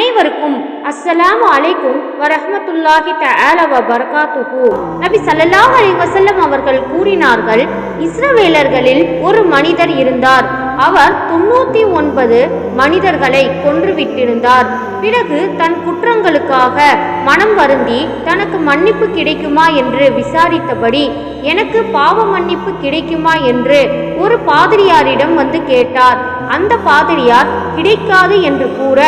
அனைவருக்கும் அஸ்ஸலாமு அலைக்கும் வரஹ்மத்துல்லாஹி தஆல வ பரகாத்துஹு நபி ஸல்லல்லாஹு அலைஹி வஸல்லம் அவர்கள் கூறினார்கள் இஸ்ரவேலர்களில் ஒரு மனிதர் இருந்தார். அவர் தொண்ணூத்தி ஒன்பது மனிதர்களை கொன்றுவிட்டிருந்தார். பிறகு தன் குற்றங்களுக்காக மனம் வருந்தி தனக்கு மன்னிப்பு கிடைக்குமா என்று விசாரித்தபடி எனக்கு பாவ மன்னிப்பு கிடைக்குமா? என்று ஒரு பாதிரியாரிடம் வந்து கேட்டார். அந்த பாதிரியார் கிடைக்காது என்று கூற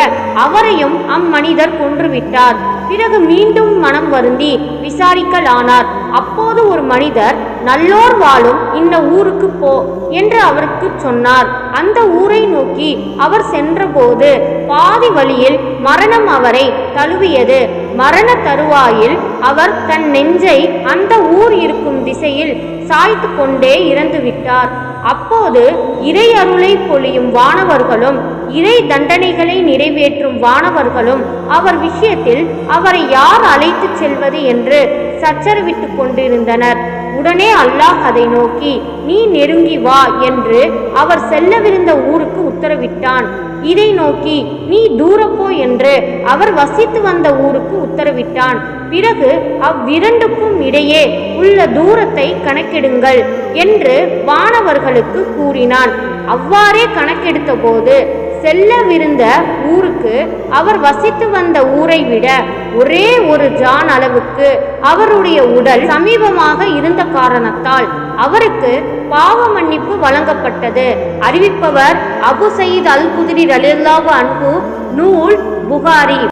அவரையும் அம்மனிதர் கொன்றுவிட்டார். பிறகு மீண்டும் மனம் வருந்தி விசாரிக்கலானார். அப்போது ஒரு மனிதர் நல்லோர் வாழும் இந்த ஊருக்கு போ என்று அவருக்கு சொன்னார். அந்த ஊரை நோக்கி அவர் சென்றபோது பாதி வழியில் மரணம் அவரை தழுவியது. மரண தருவாயில் அவர் தன் நெஞ்சை அந்த ஊர் இருக்கும் திசையில் சாய்த்து கொண்டே இறந்துவிட்டார் அப்போது இறை அருளை பொழியும் வானவர்களும் இறை தண்டனைகளை நிறைவேற்றும் வானவர்களும் அவர் விஷயத்தில் அவரை யார் அழைத்துச் செல்வது என்று சச்சரவிட்டுக் கொண்டிருந்தனர். உடனே அல்லாஹ் அதை நோக்கி நீ நெருங்கி வா என்று அவர் செல்லவிருந்த ஊருக்கு உத்தரவிட்டான். இதை நோக்கி நீ தூரப்போ என்று அவர் வசித்து வந்த ஊருக்கு உத்தரவிட்டான். பிறகு அவ்விரண்டுக்கும் இடையே உள்ள தூரத்தை கணக்கெடுங்கள் என்று வானவர்களுக்கு கூறினான். அவ்வாறே கணக்கெடுத்த போது செல்லவிருந்த ஊருக்கு அவர் வசித்து வந்த ஊரை விட ஒரே ஒரு ஜான் அளவுக்கு அவருடைய உடல் சமீபமாக இருந்த காரணத்தால் அவருக்கு பாவ மன்னிப்பு வழங்கப்பட்டது. அறிவிப்பவர் அபு சயீத் அல் குதிரி ரலியல்லாஹு அன்பு நூல் புகாரி.